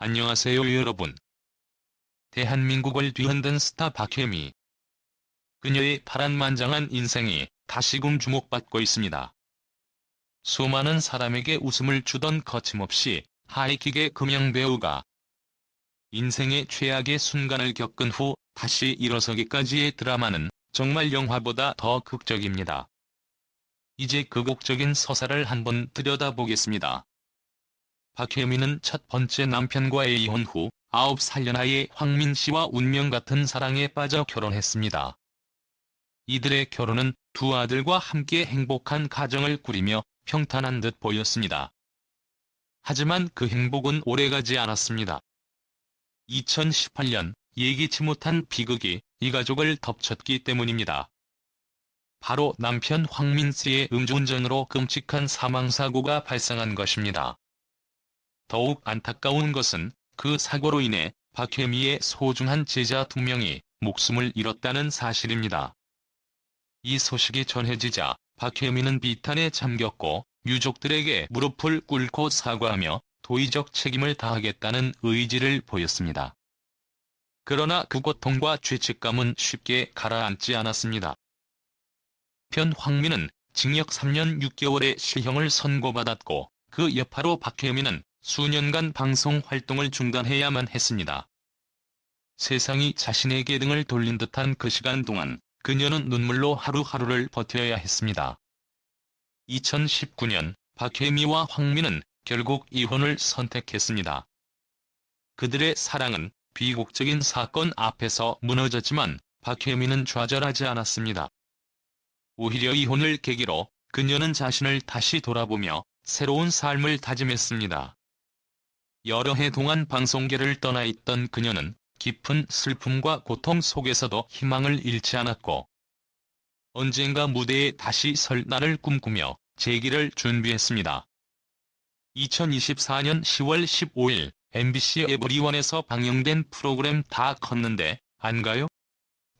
안녕하세요 여러분. 대한민국을 뒤흔든 스타 박혜미. 그녀의 파란만장한 인생이 다시금 주목받고 있습니다. 수많은 사람에게 웃음을 주던 거침없이 하이킥의 금영배우가 인생의 최악의 순간을 겪은 후 다시 일어서기까지의 드라마는 정말 영화보다 더 극적입니다. 이제 그 극적인 서사를 한번 들여다보겠습니다. 박혜미는 첫 번째 남편과의 이혼 후 9살 연하의 황민 씨와 운명 같은 사랑에 빠져 결혼했습니다. 이들의 결혼은 두 아들과 함께 행복한 가정을 꾸리며 평탄한 듯 보였습니다. 하지만 그 행복은 오래가지 않았습니다. 2018년 예기치 못한 비극이 이 가족을 덮쳤기 때문입니다. 바로 남편 황민 씨의 음주운전으로 끔찍한 사망사고가 발생한 것입니다. 더욱 안타까운 것은 그 사고로 인해 박혜미의 소중한 제자 두 명이 목숨을 잃었다는 사실입니다. 이 소식이 전해지자 박혜미는 비탄에 잠겼고 유족들에게 무릎을 꿇고 사과하며 도의적 책임을 다하겠다는 의지를 보였습니다. 그러나 그 고통과 죄책감은 쉽게 가라앉지 않았습니다. 편 황민은 징역 3년 6개월의 실형을 선고받았고 그 여파로 박혜미는 수년간 방송 활동을 중단해야만 했습니다. 세상이 자신에게 등을 돌린 듯한 그 시간 동안 그녀는 눈물로 하루하루를 버텨야 했습니다. 2019년 박혜미와 황민은 결국 이혼을 선택했습니다. 그들의 사랑은 비극적인 사건 앞에서 무너졌지만 박혜미는 좌절하지 않았습니다. 오히려 이혼을 계기로 그녀는 자신을 다시 돌아보며 새로운 삶을 다짐했습니다. 여러 해 동안 방송계를 떠나 있던 그녀는 깊은 슬픔과 고통 속에서도 희망을 잃지 않았고 언젠가 무대에 다시 설 날을 꿈꾸며 재기를 준비했습니다. 2024년 10월 15일 MBC 에브리원에서 방영된 프로그램 다 컸는데 안 가요?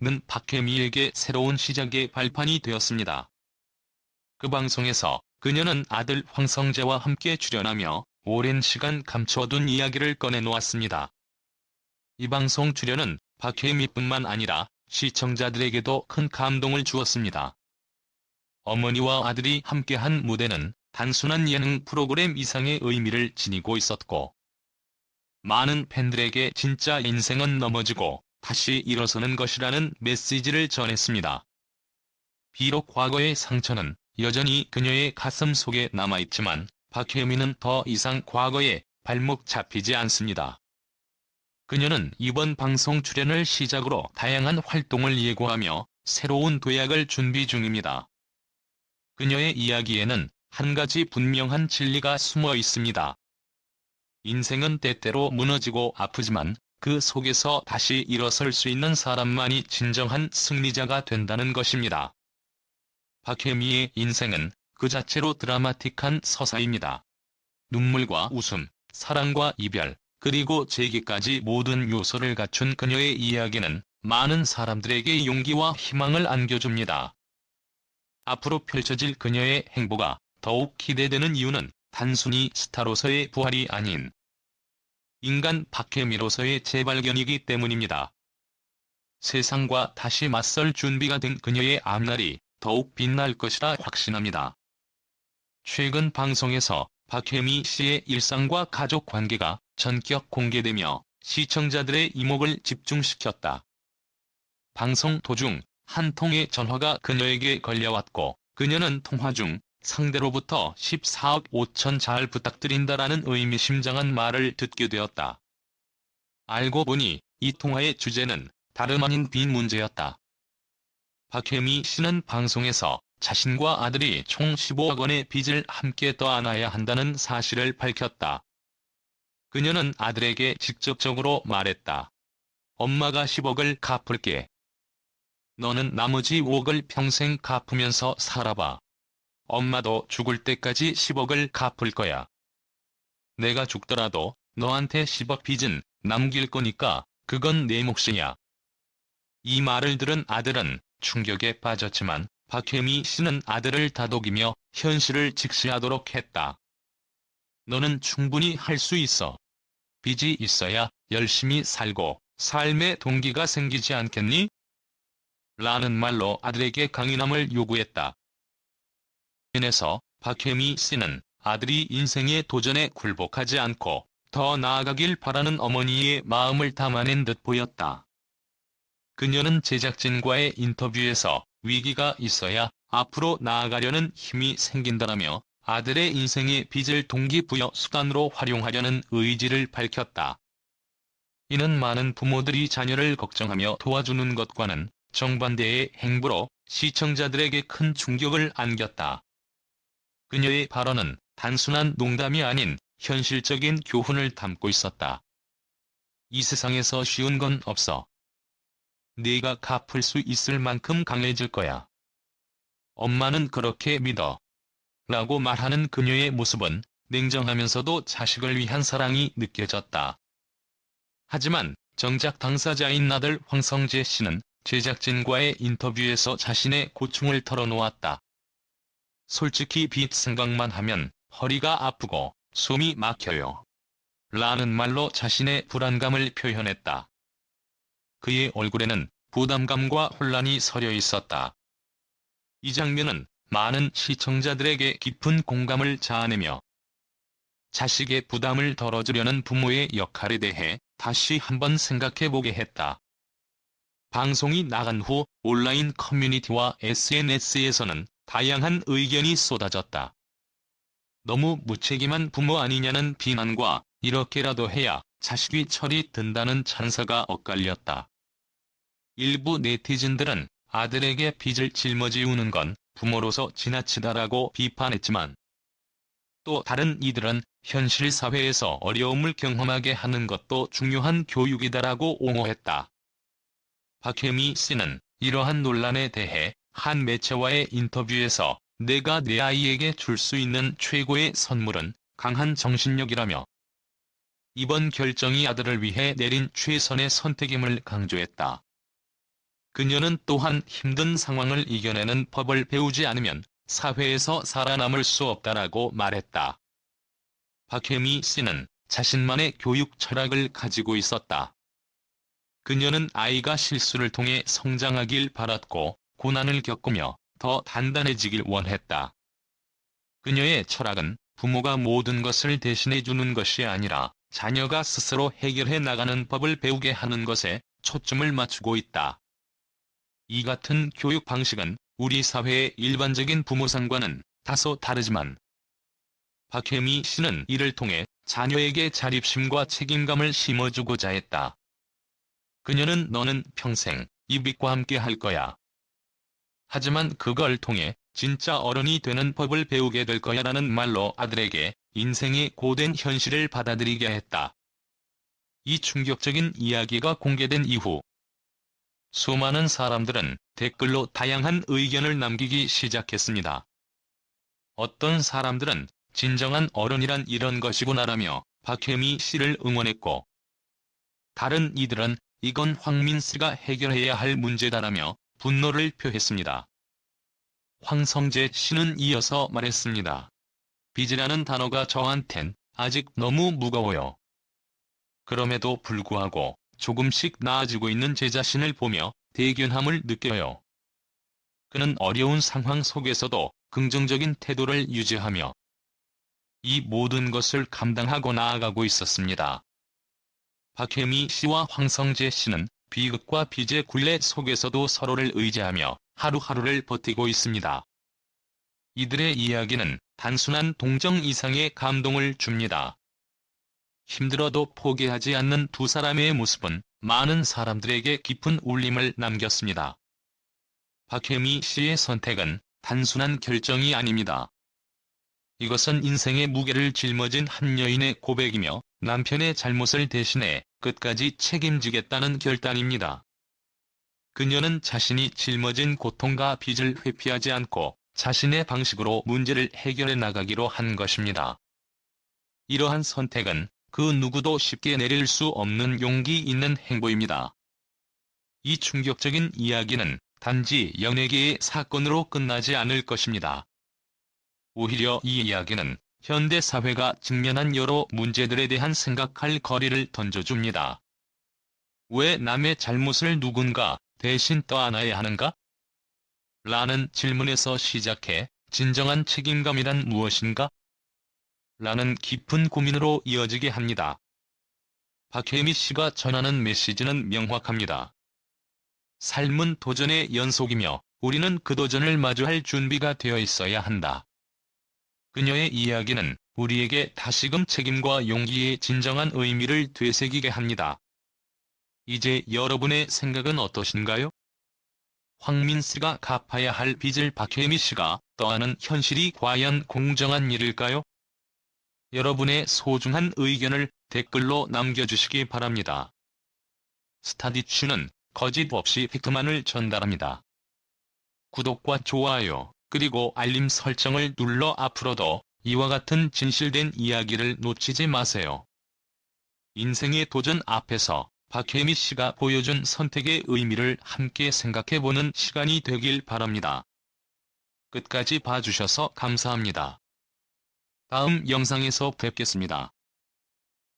는 박혜미에게 새로운 시작의 발판이 되었습니다. 그 방송에서 그녀는 아들 황성재와 함께 출연하며 오랜 시간 감춰둔 이야기를 꺼내놓았습니다. 이 방송 출연은 박혜미뿐만 아니라 시청자들에게도 큰 감동을 주었습니다. 어머니와 아들이 함께한 무대는 단순한 예능 프로그램 이상의 의미를 지니고 있었고 많은 팬들에게 진짜 인생은 넘어지고 다시 일어서는 것이라는 메시지를 전했습니다. 비록 과거의 상처는 여전히 그녀의 가슴 속에 남아있지만 박혜미는 더 이상 과거에 발목 잡히지 않습니다. 그녀는 이번 방송 출연을 시작으로 다양한 활동을 예고하며 새로운 도약을 준비 중입니다. 그녀의 이야기에는 한 가지 분명한 진리가 숨어 있습니다. 인생은 때때로 무너지고 아프지만 그 속에서 다시 일어설 수 있는 사람만이 진정한 승리자가 된다는 것입니다. 박혜미의 인생은 그 자체로 드라마틱한 서사입니다. 눈물과 웃음, 사랑과 이별, 그리고 재기까지 모든 요소를 갖춘 그녀의 이야기는 많은 사람들에게 용기와 희망을 안겨줍니다. 앞으로 펼쳐질 그녀의 행보가 더욱 기대되는 이유는 단순히 스타로서의 부활이 아닌 인간 박혜미로서의 재발견이기 때문입니다. 세상과 다시 맞설 준비가 된 그녀의 앞날이 더욱 빛날 것이라 확신합니다. 최근 방송에서 박혜미 씨의 일상과 가족 관계가 전격 공개되며 시청자들의 이목을 집중시켰다. 방송 도중 한 통의 전화가 그녀에게 걸려왔고 그녀는 통화 중 상대로부터 14억 5천 잘 부탁드린다라는 의미심장한 말을 듣게 되었다. 알고 보니 이 통화의 주제는 다름 아닌 빚 문제였다. 박혜미 씨는 방송에서 자신과 아들이 총 15억 원의 빚을 함께 떠안아야 한다는 사실을 밝혔다. 그녀는 아들에게 직접적으로 말했다. 엄마가 10억을 갚을게. 너는 나머지 5억을 평생 갚으면서 살아봐. 엄마도 죽을 때까지 10억을 갚을 거야. 내가 죽더라도 너한테 10억 빚은 남길 거니까 그건 내 몫이야. 이 말을 들은 아들은 충격에 빠졌지만 박혜미 씨는 아들을 다독이며 현실을 직시하도록 했다. 너는 충분히 할 수 있어. 빚이 있어야 열심히 살고 삶의 동기가 생기지 않겠니? 라는 말로 아들에게 강인함을 요구했다. 인해서 박혜미 씨는 아들이 인생의 도전에 굴복하지 않고 더 나아가길 바라는 어머니의 마음을 담아낸 듯 보였다. 그녀는 제작진과의 인터뷰에서 위기가 있어야 앞으로 나아가려는 힘이 생긴다라며 아들의 인생의 빚을 동기부여 수단으로 활용하려는 의지를 밝혔다. 이는 많은 부모들이 자녀를 걱정하며 도와주는 것과는 정반대의 행보로 시청자들에게 큰 충격을 안겼다. 그녀의 발언은 단순한 농담이 아닌 현실적인 교훈을 담고 있었다. 이 세상에서 쉬운 건 없어. 네가 갚을 수 있을 만큼 강해질 거야. 엄마는 그렇게 믿어. 라고 말하는 그녀의 모습은 냉정하면서도 자식을 위한 사랑이 느껴졌다. 하지만 정작 당사자인 아들 황성재 씨는 제작진과의 인터뷰에서 자신의 고충을 털어놓았다. 솔직히 빚 생각만 하면 허리가 아프고 숨이 막혀요. 라는 말로 자신의 불안감을 표현했다. 그의 얼굴에는 부담감과 혼란이 서려 있었다. 이 장면은 많은 시청자들에게 깊은 공감을 자아내며 자식의 부담을 덜어주려는 부모의 역할에 대해 다시 한번 생각해보게 했다. 방송이 나간 후 온라인 커뮤니티와 SNS에서는 다양한 의견이 쏟아졌다. 너무 무책임한 부모 아니냐는 비난과 이렇게라도 해야 자식이 철이 든다는 찬사가 엇갈렸다. 일부 네티즌들은 아들에게 빚을 짊어지우는 건 부모로서 지나치다라고 비판했지만 또 다른 이들은 현실 사회에서 어려움을 경험하게 하는 것도 중요한 교육이다라고 옹호했다. 박혜미 씨는 이러한 논란에 대해 한 매체와의 인터뷰에서 내가 내 아이에게 줄 수 있는 최고의 선물은 강한 정신력이라며 이번 결정이 아들을 위해 내린 최선의 선택임을 강조했다. 그녀는 또한 힘든 상황을 이겨내는 법을 배우지 않으면 사회에서 살아남을 수 없다라고 말했다. 박혜미 씨는 자신만의 교육 철학을 가지고 있었다. 그녀는 아이가 실수를 통해 성장하길 바랐고 고난을 겪으며 더 단단해지길 원했다. 그녀의 철학은 부모가 모든 것을 대신해 주는 것이 아니라 자녀가 스스로 해결해 나가는 법을 배우게 하는 것에 초점을 맞추고 있다. 이 같은 교육 방식은 우리 사회의 일반적인 부모상과는 다소 다르지만 박혜미 씨는 이를 통해 자녀에게 자립심과 책임감을 심어주고자 했다. 그녀는 너는 평생 이 빚과 함께 할 거야. 하지만 그걸 통해 진짜 어른이 되는 법을 배우게 될 거야 라는 말로 아들에게 인생의 고된 현실을 받아들이게 했다. 이 충격적인 이야기가 공개된 이후 수많은 사람들은 댓글로 다양한 의견을 남기기 시작했습니다. 어떤 사람들은 진정한 어른이란 이런 것이구나라며 박혜미 씨를 응원했고 다른 이들은 이건 황민스가 해결해야 할 문제다라며 분노를 표했습니다. 황성재 씨는 이어서 말했습니다. 빚이라는 단어가 저한텐 아직 너무 무거워요. 그럼에도 불구하고 조금씩 나아지고 있는 제 자신을 보며 대견함을 느껴요. 그는 어려운 상황 속에서도 긍정적인 태도를 유지하며 이 모든 것을 감당하고 나아가고 있었습니다. 박혜미 씨와 황성재 씨는 비극과 빚의 굴레 속에서도 서로를 의지하며 하루하루를 버티고 있습니다. 이들의 이야기는 단순한 동정 이상의 감동을 줍니다. 힘들어도 포기하지 않는 두 사람의 모습은 많은 사람들에게 깊은 울림을 남겼습니다. 박혜미 씨의 선택은 단순한 결정이 아닙니다. 이것은 인생의 무게를 짊어진 한 여인의 고백이며 남편의 잘못을 대신해 끝까지 책임지겠다는 결단입니다. 그녀는 자신이 짊어진 고통과 빚을 회피하지 않고 자신의 방식으로 문제를 해결해 나가기로 한 것입니다. 이러한 선택은 그 누구도 쉽게 내릴 수 없는 용기 있는 행보입니다. 이 충격적인 이야기는 단지 연예계의 사건으로 끝나지 않을 것입니다. 오히려 이 이야기는 현대 사회가 직면한 여러 문제들에 대한 생각할 거리를 던져줍니다. 왜 남의 잘못을 누군가 대신 떠안아야 하는가? 라는 질문에서 시작해 진정한 책임감이란 무엇인가? 라는 깊은 고민으로 이어지게 합니다. 박혜미 씨가 전하는 메시지는 명확합니다. 삶은 도전의 연속이며 우리는 그 도전을 마주할 준비가 되어 있어야 한다. 그녀의 이야기는 우리에게 다시금 책임과 용기의 진정한 의미를 되새기게 합니다. 이제 여러분의 생각은 어떠신가요? 황민스가 갚아야 할 빚을 박혜미 씨가 떠안은 현실이 과연 공정한 일일까요? 여러분의 소중한 의견을 댓글로 남겨주시기 바랍니다. 스타디추는 거짓 없이 팩트만을 전달합니다. 구독과 좋아요, 그리고 알림 설정을 눌러 앞으로도 이와 같은 진실된 이야기를 놓치지 마세요. 인생의 도전 앞에서 박혜미 씨가 보여준 선택의 의미를 함께 생각해보는 시간이 되길 바랍니다. 끝까지 봐주셔서 감사합니다. 다음 영상에서 뵙겠습니다.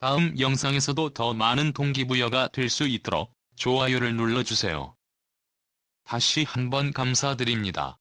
다음 영상에서도 더 많은 동기부여가 될 수 있도록 좋아요를 눌러주세요. 다시 한번 감사드립니다.